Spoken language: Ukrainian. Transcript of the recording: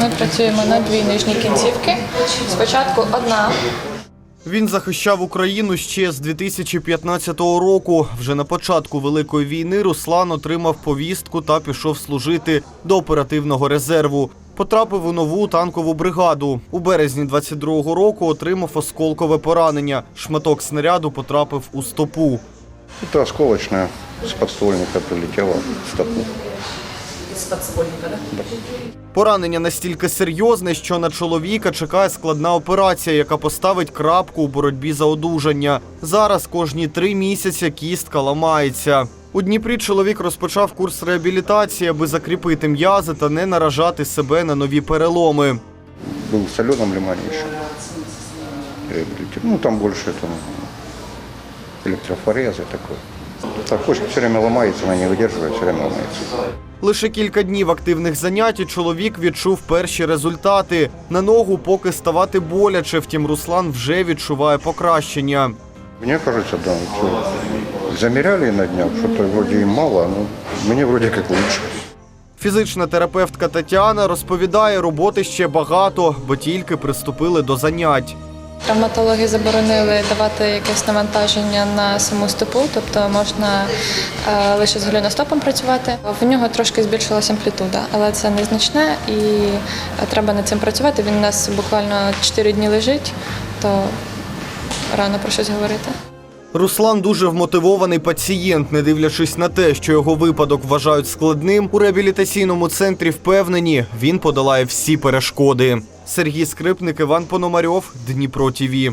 Ми працюємо на дві нижні кінцівки. Спочатку одна, Він захищав Україну ще з 2015 року. Вже на початку великої війни Руслан отримав повістку та пішов служити до оперативного резерву. Потрапив у нову танкову бригаду. У березні 22-го року отримав осколкове поранення. Шматок снаряду потрапив у стопу. Это осколочная с подствольника прилетела в стопу Поранення настільки серйозне, що на чоловіка чекає складна операція, яка поставить крапку у боротьбі за одужання. Зараз кожні три місяці кістка ламається. У Дніпрі чоловік розпочав курс реабілітації, аби закріпити м'язи та не наражати себе на нові переломи. Был в соленом лимане еще. Реабилитирован. Ну, там больше там электрофорезы такой. Так, почка все время ломается, она не выдерживает, все время ломается. Лише кілька днів активних занять і чоловік відчув перші результати. На ногу поки ставати боляче, втім Руслан вже відчуває покращення. Мне кажется, да, что замеряли на днях, что-то вроде и мало, но мне вроде как лучше. Фізична терапевтка Тетяна розповідає, роботи ще багато, бо тільки приступили до занять. Травматологи заборонили давати якесь навантаження на саму стопу, тобто можна е, лише з голеностопом працювати. В нього трошки збільшилася амплітуда, але це незначне і е, треба над цим працювати. Він у нас буквально 4 дні лежить, то рано про щось говорити. Руслан дуже вмотивований пацієнт, не дивлячись на те, що його випадок вважають складним. У реабілітаційному центрі впевнені, він подолає всі перешкоди. Сергій Скрипник, Іван Пономарьов, Дніпро ТІВІ.